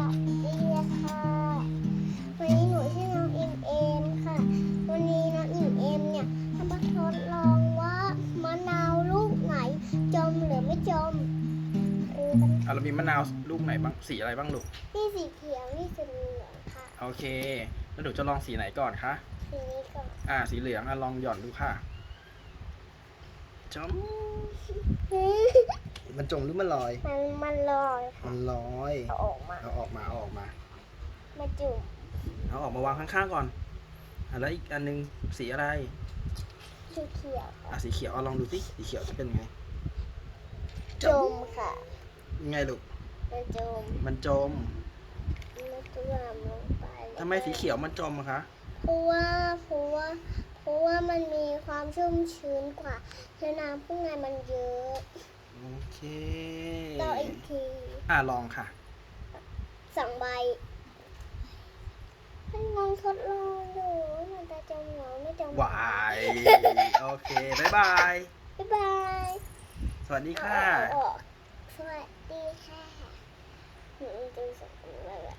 วัสดีค่ะ วันนี้หนูชื่อน้องอิมเอมค่ะ วันนี้น้องอิมเอมเนี่ยจะมาทดลองว่ามะนาวลูกไหนจมหรือไม่จมดูกันอะเรามีมะนาวลูกไหนบ้างสีอะไรบ้างลูกนี่สีเขียวนี่สีเหลืองค่ะโอเค แล้วหนูจะลองสีไหนก่อนคะสีนี้ก่อนอ่า สีเหลืองอะลองหย่อนดูค่ะจม มันจมหรือมันลอย มันมันลอยค่ะมันลอยเอาออกมาเอาออกมาเอาออกมา มาจุ่มเอาออกมาวางข้างๆก่อนอะแล้วอีกอันนึงสีอะไรสีเขียวอะสีเขียวเอาลองดูสิสีเขียวจะเป็นไงจมค่ะยังไงลูกมาจมมันจมมาจุ่มลงไปทำไมสีเขียวมันจมอะคะเพราะว่าเพราะว่าเพราะว่ามันมีความชุ่มชื้นกว่าแล้วน้ำข้างในมันเยอะ โอเคต่ออีกทีอะลองค่ะสองใบให้ลองทดลองดูว่ามันจะจมหรือไม่จมวายโอเคบ๊ายบาย บ๊ายบาย สวัสดีค่ะเอาออกสวัสดีค่ะหนูจะสั่งอะไรแบบ